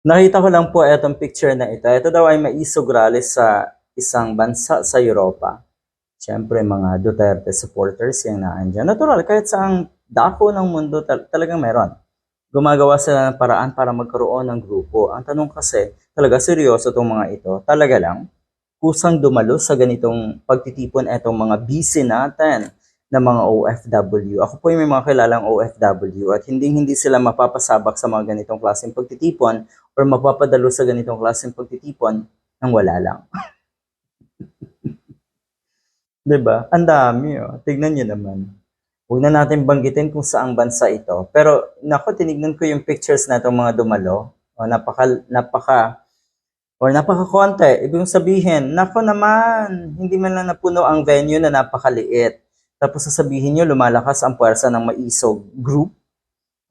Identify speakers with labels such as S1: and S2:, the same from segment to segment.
S1: Nakita ko lang po itong picture na ito. Ito daw ay maisog rally sa isang bansa sa Europa. Siyempre, mga Duterte supporters yung naandyan. Natural, kahit saang dako ng mundo tal- talagang meron. Gumagawa sila ng paraan para magkaroon ng grupo. Ang tanong kasi, talaga seryoso itong mga ito. Talaga lang, kusang dumalo sa ganitong pagtitipon etong mga busy natin na mga OFW. Ako po yung may mga kilalang OFW at hindi hindi sila mapapasabak sa mga ganitong klaseng pagtitipon or mapapadalo sa ganitong klaseng pagtitipon nang wala lang. 'Di ba? Ang dami oh. Tignan niyo naman. Huwag na natin banggitin kung saang bansa ito. Pero nako, tinignan ko yung pictures na itong mga dumalo. O, napaka, napaka, or napaka-konti. Ibig sabihin, nako naman, hindi man lang napuno ang venue na napakaliit. Tapos sasabihin nyo, lumalakas ang puwersa ng maisog group.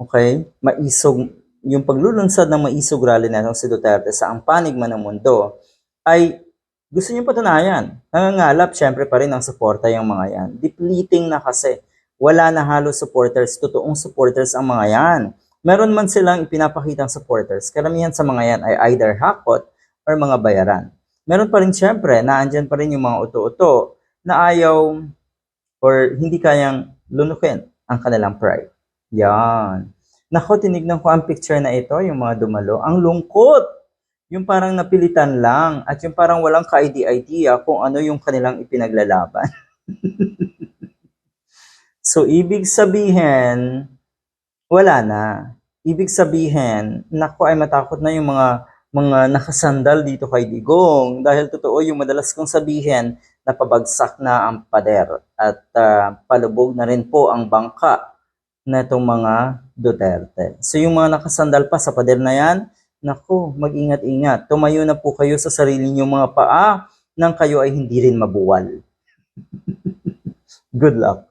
S1: Okay? Maisog, yung paglulunsad ng maisog rally na si Duterte sa ang panig man ng mundo, ay gusto niyo patunayan. Nangangalap, syempre pa rin ang suporta yung mga yan. Depleting na kasi. Wala na halos supporters, totoong supporters ang mga yan. Meron man silang ipinapakitang supporters, karamihan sa mga yan ay either hakot or mga bayaran. Meron pa rin syempre, naandyan pa rin yung mga uto-uto na ayaw or hindi kayang lunukin ang kanilang pride. Yan. Nako, tinignan ko ang picture na ito, yung mga dumalo. Ang lungkot! Yung parang napilitan lang at yung parang walang ka-idea kung ano yung kanilang ipinaglalaban. so, ibig sabihin, wala na. Ibig sabihin, nako ay matakot na yung mga mga nakasandal dito kay Digong dahil totoo yung madalas kong sabihin na pabagsak na ang pader at ah, palubog na rin po ang bangka na itong mga Duterte. So yung mga nakasandal pa sa pader na yan, naku, mag-ingat-ingat. Tumayo na po kayo sa sarili niyong mga paa nang kayo ay hindi rin mabuwal. Good luck.